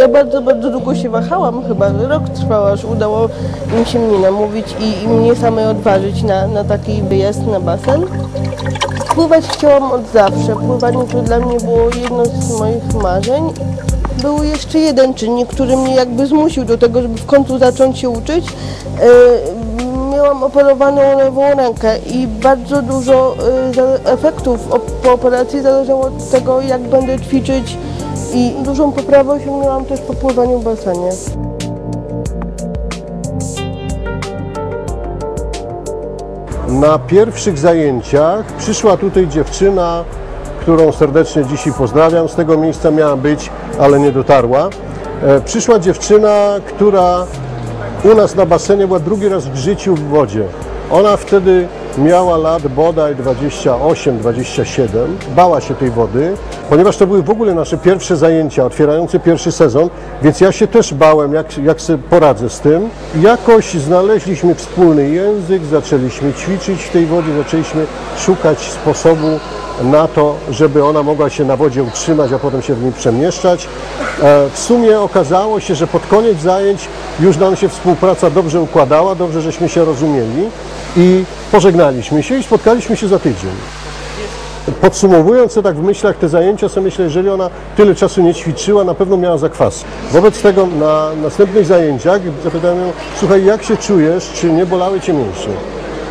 ja bardzo, bardzo długo się wahałam, chyba rok trwał, aż udało im się mnie namówić i, i mnie samej odważyć na, na taki wyjazd na basen. Pływać chciałam od zawsze. Pływanie to dla mnie było jedno z moich marzeń. Był jeszcze jeden czynnik, który mnie jakby zmusił do tego, żeby w końcu zacząć się uczyć. E, Miałam operowaną lewą rękę i bardzo dużo za- efektów po operacji zależało od tego, jak będę ćwiczyć i dużą poprawę osiągnęłam też po pływaniu w basenie. Na pierwszych zajęciach przyszła tutaj dziewczyna, którą serdecznie dzisiaj pozdrawiam. Z tego miejsca miała być, ale nie dotarła. E, Przyszła dziewczyna, która u nas na basenie była drugi raz w życiu w wodzie. Ona wtedy miała lat bodaj 28-27, bała się tej wody, ponieważ to były w ogóle nasze pierwsze zajęcia, otwierające pierwszy sezon, więc ja się też bałem, jak, jak sobie poradzę z tym. Jakoś znaleźliśmy wspólny język, zaczęliśmy ćwiczyć w tej wodzie, zaczęliśmy szukać sposobu na to, żeby ona mogła się na wodzie utrzymać, a potem się w niej przemieszczać. E, W sumie okazało się, że pod koniec zajęć już nam się współpraca dobrze układała, dobrze żeśmy się rozumieli i pożegnaliśmy się i spotkaliśmy się za tydzień. Podsumowując to tak w myślach te zajęcia, sobie myślę, jeżeli ona tyle czasu nie ćwiczyła, na pewno miała zakwas. Wobec tego na następnych zajęciach zapytałem ją, słuchaj, jak się czujesz, czy nie bolały Cię mięśnie?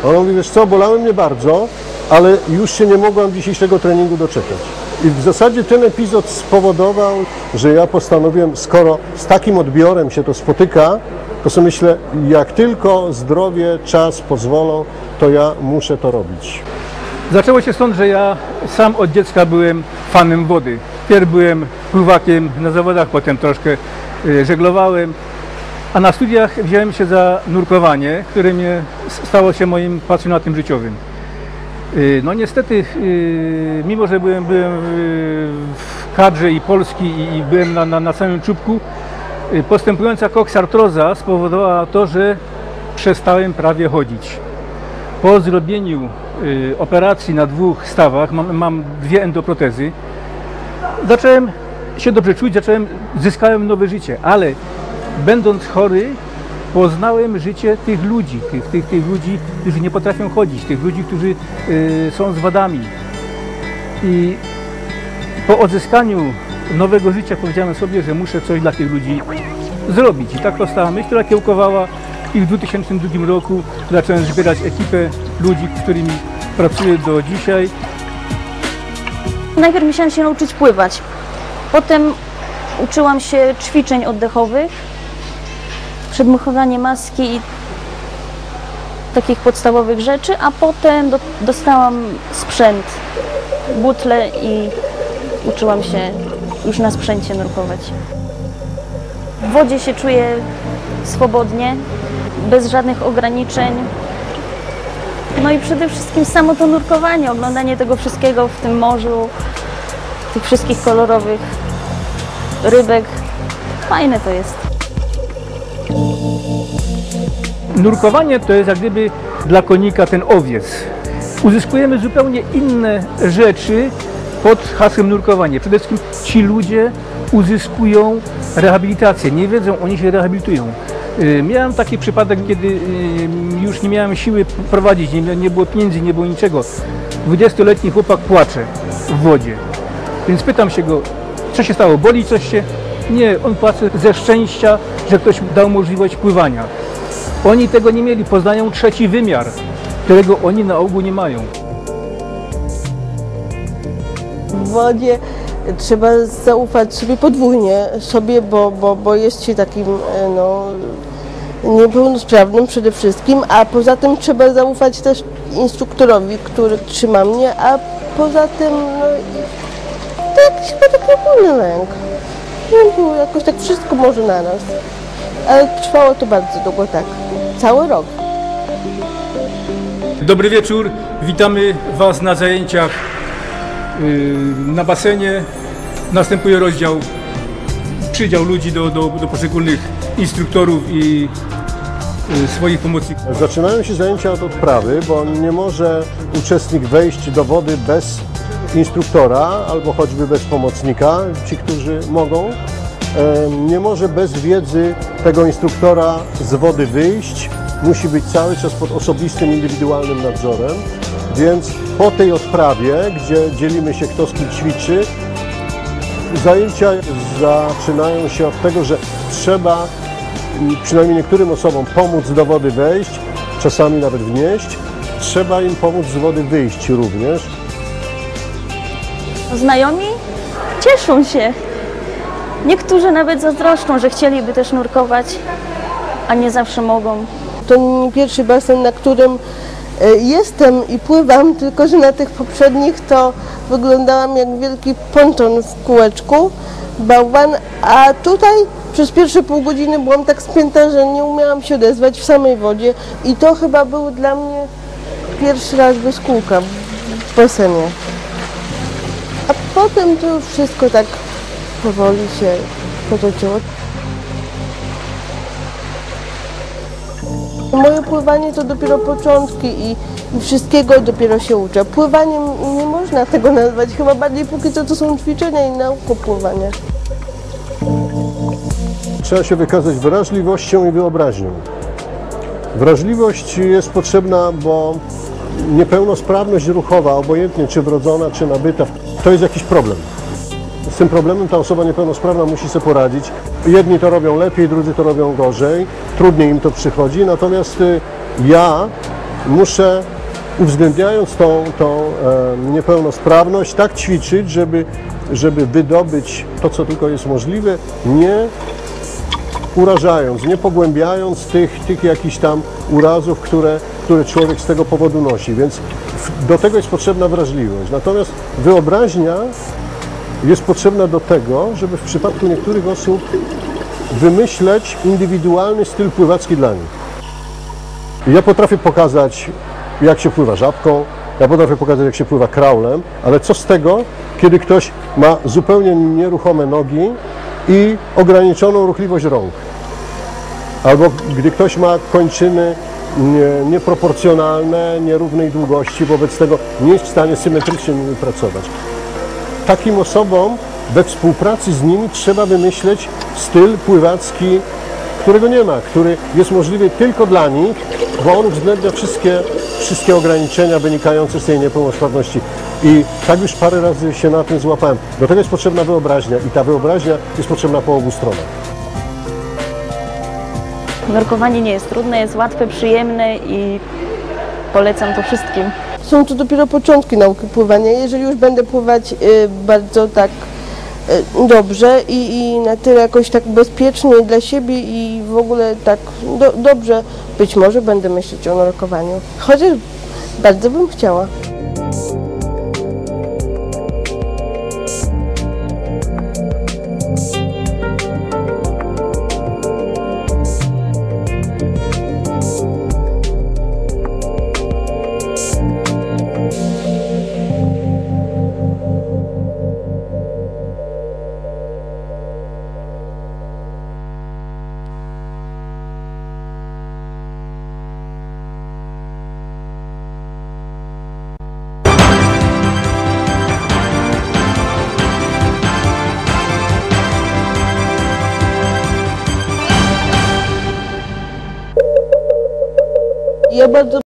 Ona mówi, wiesz co, bolały mnie bardzo, ale już się nie mogłam dzisiejszego treningu doczekać. I w zasadzie ten epizod spowodował, że ja postanowiłem, skoro z takim odbiorem się to spotyka, to sobie myślę, jak tylko zdrowie, czas pozwolą, to ja muszę to robić. Zaczęło się stąd, że ja sam od dziecka byłem fanem wody. Pierw byłem pływakiem na zawodach, potem troszkę y, żeglowałem, a na studiach wziąłem się za nurkowanie, które mnie stało się moim pasjonatem życiowym. Y, No niestety, y, mimo że byłem, byłem w kadrze i Polski i byłem na, na, na samym czubku, postępująca koksartroza spowodowała to, że przestałem prawie chodzić. Po zrobieniu y, operacji na dwóch stawach, mam, mam dwie endoprotezy, zacząłem się dobrze czuć, zacząłem, zyskałem nowe życie, ale będąc chory, poznałem życie tych ludzi, tych, tych, tych ludzi, którzy nie potrafią chodzić, tych ludzi, którzy y, są z wadami. I po odzyskaniu nowego życia powiedziałem sobie, że muszę coś dla tych ludzi zrobić. I tak powstała myśl, która kiełkowała i w 2002 roku zacząłem zbierać ekipę ludzi, z którymi pracuję do dzisiaj. Najpierw musiałam się nauczyć pływać. Potem uczyłam się ćwiczeń oddechowych, przedmuchowanie maski i takich podstawowych rzeczy, a potem do, dostałam sprzęt, butle i uczyłam się już na sprzęcie nurkować. W wodzie się czuję swobodnie, bez żadnych ograniczeń. No i przede wszystkim samo to nurkowanie, oglądanie tego wszystkiego w tym morzu, tych wszystkich kolorowych rybek. Fajne to jest. Nurkowanie to jest jak gdyby dla konika ten owiec. Uzyskujemy zupełnie inne rzeczy pod hasłem nurkowanie. Przede wszystkim ci ludzie uzyskują rehabilitację. Nie wiedzą, oni się rehabilitują. Y, Miałem taki przypadek, kiedy y, już nie miałem siły prowadzić, nie, nie było pieniędzy, nie było niczego. 20-letni chłopak płacze w wodzie. Więc pytam się go, co się stało? Boli coś się? Nie, on płacze ze szczęścia, że ktoś dał możliwość pływania. Oni tego nie mieli, poznają trzeci wymiar, którego oni na ogół nie mają. W wodzie trzeba zaufać sobie podwójnie, sobie, bo, bo, bo jest się takim e, no, niepełnosprawnym przede wszystkim, a poza tym trzeba zaufać też instruktorowi, który trzyma mnie, a poza tym no, to jakiś chyba taki ogólny lęk. Nie było jakoś tak wszystko może naraz. Ale trwało to bardzo długo, tak. Cały rok. Dobry wieczór, witamy Was na zajęciach na basenie. Następuje rozdział, przydział ludzi do, do, do poszczególnych instruktorów i yy, swoich pomocników. Zaczynają się zajęcia od odprawy, bo nie może uczestnik wejść do wody bez instruktora albo choćby bez pomocnika, ci, którzy mogą. e, nie może bez wiedzy tego instruktora z wody wyjść. Musi być cały czas pod osobistym, indywidualnym nadzorem. Więc po tej odprawie, gdzie dzielimy się kto z kim ćwiczy, zajęcia zaczynają się od tego, że trzeba przynajmniej niektórym osobom pomóc do wody wejść, czasami nawet wnieść. Trzeba im pomóc z wody wyjść również. Znajomi cieszą się. Niektórzy nawet zazdroszczą, że chcieliby też nurkować, a nie zawsze mogą. To nie pierwszy basen, na którym jestem i pływam, tylko że na tych poprzednich to wyglądałam jak wielki ponton w kółeczku, bałwan, a tutaj przez pierwsze pół godziny byłam tak spięta, że nie umiałam się odezwać w samej wodzie i to chyba był dla mnie pierwszy raz bez kółka w basenie. A potem to już wszystko tak powoli się potoczyło. Moje pływanie to dopiero początki i, i wszystkiego dopiero się uczę. Pływaniem nie można tego nazwać, chyba bardziej póki co to są ćwiczenia i nauka pływania. Trzeba się wykazać wrażliwością i wyobraźnią. Wrażliwość jest potrzebna, bo niepełnosprawność ruchowa, obojętnie czy wrodzona, czy nabyta, to jest jakiś problem. Z tym problemem ta osoba niepełnosprawna musi sobie poradzić. Jedni to robią lepiej, drudzy to robią gorzej, trudniej im to przychodzi, natomiast y, ja muszę, uwzględniając tą, tą niepełnosprawność, tak ćwiczyć, żeby, żeby wydobyć to, co tylko jest możliwe, nie urażając, nie pogłębiając tych, tych jakichś tam urazów, które, które człowiek z tego powodu nosi. Więc do tego jest potrzebna wrażliwość. Natomiast wyobraźnia jest potrzebna do tego, żeby w przypadku niektórych osób wymyśleć indywidualny styl pływacki dla nich. Ja potrafię pokazać, jak się pływa żabką, ja potrafię pokazać, jak się pływa kraulem, ale co z tego, kiedy ktoś ma zupełnie nieruchome nogi i ograniczoną ruchliwość rąk? Albo gdy ktoś ma kończyny nie, nieproporcjonalne, nierównej długości, wobec tego nie jest w stanie symetrycznie pracować. Takim osobom we współpracy z nimi trzeba wymyśleć styl pływacki, którego nie ma, który jest możliwy tylko dla nich, bo on uwzględnia wszystkie, wszystkie ograniczenia wynikające z tej niepełnosprawności. I tak już parę razy się na tym złapałem. Do tego jest potrzebna wyobraźnia i ta wyobraźnia jest potrzebna po obu stronach. Nurkowanie nie jest trudne, jest łatwe, przyjemne i polecam to wszystkim. Są to dopiero początki nauki pływania. Jeżeli już będę pływać y, bardzo tak y, dobrze i, i na tyle jakoś tak bezpiecznie dla siebie i w ogóle tak do, dobrze, być może będę myśleć o nurkowaniu. Chociaż bardzo bym chciała. Ja bardzo